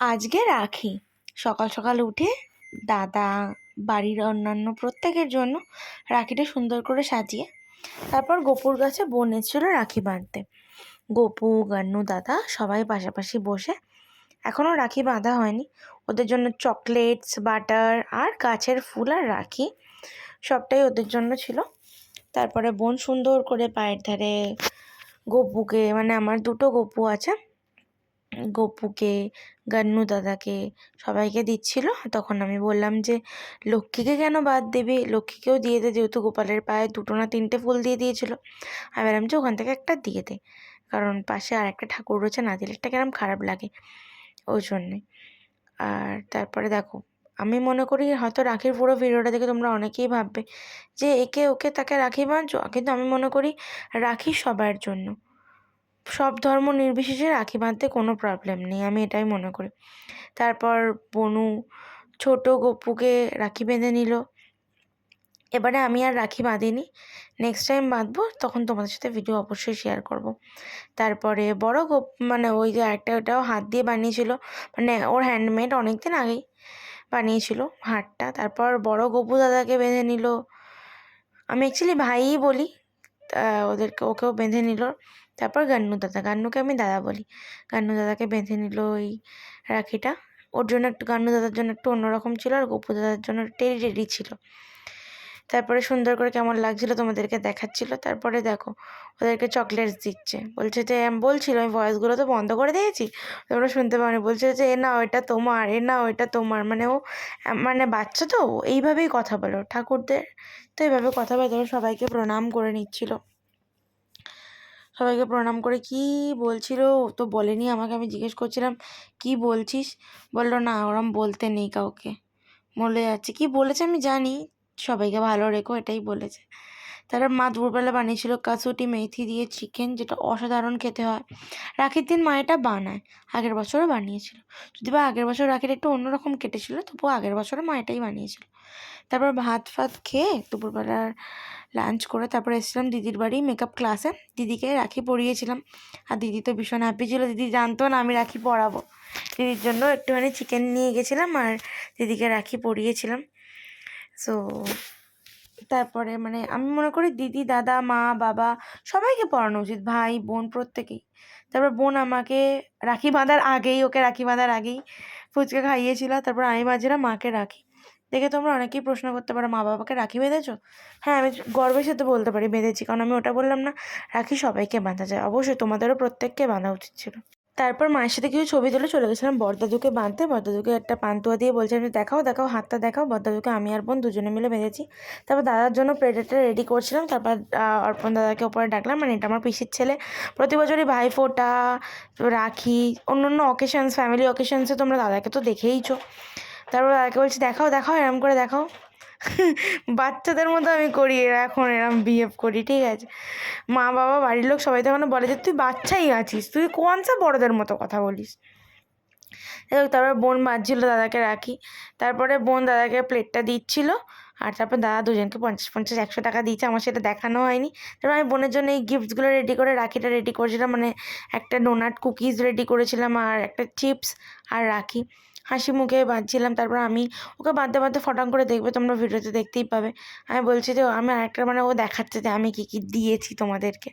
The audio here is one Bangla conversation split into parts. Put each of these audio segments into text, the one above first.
আজকে রাখি। সকাল সকাল উঠে দাদা বাড়ির অন্যান্য প্রত্যেকের জন্য রাখিটা সুন্দর করে সাজিয়ে তারপর গোপুর গাছে বোন এসেছিল রাখি বাঁধতে। গোপু, গান্নু, দাদা সবাই পাশাপাশি বসে এখনও রাখি বাঁধা হয়নি। ওদের জন্য চকলেটস, বাটার আর গাছের ফুল আর রাখি সবটাই ওদের জন্য ছিল। তারপরে বোন সুন্দর করে পায়ের ধারে গপুকে মানে আমার দুটো গপু আছে গপুকে, গান্নু দাদাকে সবাইকে দিচ্ছিল। তখন আমি বললাম যে, লক্ষ্মীকে কেন বাদ দেবে? লক্ষ্মীকেও দিয়ে দে, যেহেতু গোপালের পায়ে দুটো না তিনটে ফুল দিয়ে দিয়েছিল আমি বললাম যে, ওখান থেকে একটা দিয়ে দে। কারণ পাশে আর একটা ঠাকুর রয়েছে না দিলে একটা কেরম খারাপ লাগে ওই জন্যে। আর তারপরে দেখো, আমি মনে করি হয়তো রাখির পুরো ভিডিওটা দেখে তোমরা অনেকেই ভাববে যে, একে ওকে তাকে রাখি বাঁধছো কিন্তু আমি মনে করি রাখি সবার জন্য। সব ধর্ম নির্বিশেষে রাখি বাঁধতে কোনো প্রবলেম নেই, আমি এটাই মনে করি। তারপর বনু ছোট গপুকে রাখি বেঁধে নিল। এবারে আমি আর রাখি বাঁধিনি। নেক্সট টাইম বাঁধবো, তখন তোমাদের সাথে ভিডিও অবশ্যই শেয়ার করব। তারপরে বড় গোপ মানে ওই যে একটা ওটাও হাত দিয়ে বানিয়েছিল। মানে ওর হ্যান্ডমেড অনেক দিন আগেই বানিয়েছিল হারটা। তারপর বড় গপু দাদাকে বেঁধে নিল। আমি অ্যাকচুয়ালি ভাইই বলি ওদেরকে, ওকেও বেঁধে নিল। তারপর গান্নু দাদা, গান্নুকে আমি দাদা বলি। গান্নু দাদাকে বেঁধে নিল ওই রাখিটা। ওর জন্য একটু, গান্নু দাদার জন্য একটু অন্যরকম ছিল আর গপু দাদার জন্য টেরি টেরি ছিল। তারপরে সুন্দর করে কেমন লাগছিল তোমাদেরকে দেখাচ্ছিল। তারপরে দেখো, ওদেরকে চকলেটস দিচ্ছে। বলছে যে আমি বলছিল, আমি ভয়েসগুলো তো বন্ধ করে দিয়েছি। তোমরা শুনতে পাওনি। বলছে যে, এ না ওইটা তোমার, এ না ওইটা তোমার। মানে ও মানে বাচ্চা তো, এইভাবেই কথা বলো ঠাকুরদের। তো এইভাবে কথা বলে সবাইকে প্রণাম করে নিচ্ছিল। সবাইকে প্রণাম করে, কি বলছিল? তো বলেনি, আমাকে আমি জিজ্ঞেস করছিলাম, কি বলছিস? বলল, না, ওরম বলতে নেই কাউকে। বলে যাচ্ছে, কি বলেছে আমি জানি। সবাইকে ভালো রেখো, এটাই বলেছে। তারপর মা দুপুরবেলা বানিয়েছিল কাসুটি মেথি দিয়ে চিকেন যেটা অসাধারণ খেতে হয়। রাখির দিন মা এটা বানায়, আগের বছরও বানিয়েছিল। যদি বা আগের বছর রাখির একটু অন্যরকম কেটেছিল, তবুও আগের বছরও মা এটাই বানিয়েছিল। তারপর ভাত ফাত খেয়ে দুপুরবেলার লাঞ্চ করে তারপর এসেছিলাম দিদির বাড়ি মেকআপ ক্লাসে দিদিকে রাখি পরিয়েছিলাম। আর দিদি তো ভীষণ হ্যাপি ছিল, দিদি জানতো না আমি রাখি পরাবো। দিদির জন্য একটুখানি চিকেন নিয়ে গেছিলাম আর দিদিকে রাখি পরিয়েছিলাম। সো তারপরে মানে আমি মনে করি দিদি, দাদা, মা, বাবা সবাইকে পড়ানো উচিত, ভাই, বোন প্রত্যেকেই। তারপর বোন আমাকে রাখি বাঁধার আগেই, ওকে রাখি বাঁধার আগেই ফুচকা খাইয়েছিল, তারপর আমি বাজিরা মাকে রাখি। দেখে তোমরা অনেকেই প্রশ্ন করতে পারো, মা বাবাকে রাখি বেঁধেছো? হ্যাঁ আমি গর্বের সাথে বলতে পারি, বেঁধেছি, কারণ আমি ওটা বললাম না, রাখি সবাইকে বাঁধা যায়, অবশ্যই তোমাদেরও প্রত্যেককে বাঁধা উচিত ছিল। তারপর মায়ের সাথে কিছু ছবি তুলে চলে গেছিলাম বরদাদুকে বাঁধতে। বরদাদুকে একটা পান্তুয়া দিয়ে বলছে, আমি দেখাও দেখাও, হাতটা দেখাও। বরদাদুকে আমি আর বোন দুজনে মিলে বেঁধেছি। তারপর দাদার জন্য প্লেটেটা রেডি করছিলাম। তারপর অর্পণ দাদাকে ওপরে ডাকলাম। মানে এটা আমার পিসির ছেলে। প্রতি বছরই ভাইফোঁটা, রাখি, অন্য অন্য অকেশনস ফ্যামিলি অকেশনসে তোমরা দাদাকে তো দেখেইছো। তারপর দাদাকে বলছি, দেখাও দেখাও, এরম করে দেখাও। বাচ্চাদের মতো আমি করি এখন এরম বিহেভ করি, ঠিক আছে? মা বাবা, বাড়ির লোক সবাই তখন বলে যে, তুই বাচ্চাই আছিস, তুই কোন সা বড়দের মতো কথা বলিস? তারপর বোন বাজছিল দাদাকে রাখি। তারপরে বোন দাদাকে প্লেটটা দিচ্ছিল, আর তারপর দাদা দুজনকে পঞ্চাশ পঞ্চাশ, একশো টাকা দিয়েছে, আমার সেটা দেখানো হয়নি। তারপর আমি বোনের জন্য এই গিফটসগুলো রেডি করে রাখিটা রেডি করেছিলাম মানে একটা ডোনাট কুকিজ রেডি করেছিলাম, আর একটা চিপস আর রাখি। হাসি মুখে বাঁধছিলাম, তারপর আমি ওকে বাঁধতে বাঁধতে ফটাং করে দেখবে তোমরা ভিডিওতে দেখতেই পাবে। আমি বলছি যে, আমি আরেকটা মানে ও দেখাচ্ছে যে, আমি কী কী দিয়েছি তোমাদেরকে।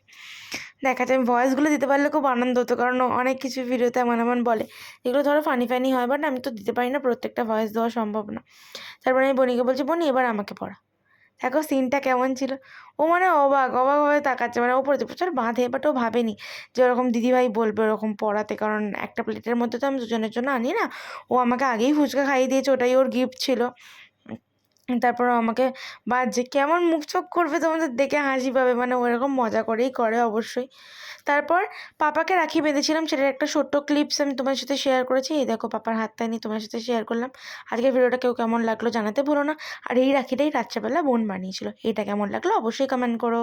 দেখাচ্ছে, আমি ভয়েসগুলো দিতে পারলে খুব আনন্দ হতো, কারণ অনেক কিছু ভিডিওতে এমন এমন বলে। এগুলো ধরো ফানি ফানি হয় বাট আমি তো দিতে পারি না, প্রত্যেকটা ভয়েস দেওয়া সম্ভব না। তারপরে আমি বনিকে বলছি, বনি, এবার আমাকে পড়া। দেখো সিনটা কেমন ছিল। ও মানে অবাক অবাক হয়ে তাকাচ্ছে মানে ওপরে প্রতি প্রচুর বাঁধে বাট ও ভাবেনি যে ওরকম দিদিভাই বলবে ওরকম পড়াতে, কারণ একটা প্লেটের মধ্যে তো আমি দুজনের জন্য আনি না। ও আমাকে আগেই ফুচকা খাইয়ে দিয়েছে, ওটাই ওর গিফট ছিল। তারপর আমাকে যে কেমন মুখ চোখ করবে তোমাদের দেখে হাসি পাবে। মানে ওরকম মজা করেই করে অবশ্যই। তারপর পাপাকে রাখি বেঁধেছিলাম, সেটার একটা ছোট্ট ক্লিপস আমি তোমার সাথে শেয়ার করেছি। এই দেখো পাপার হাতটা নিয়ে তোমার সাথে শেয়ার করলাম। আজকের ভিডিওটা কেউ কেমন লাগল জানাতে ভুলো না। আর এই রাখিটাই রাত্রেবেলা বোন বানিয়েছিল। এটা কেমন লাগল অবশ্যই কমেন্ট করো।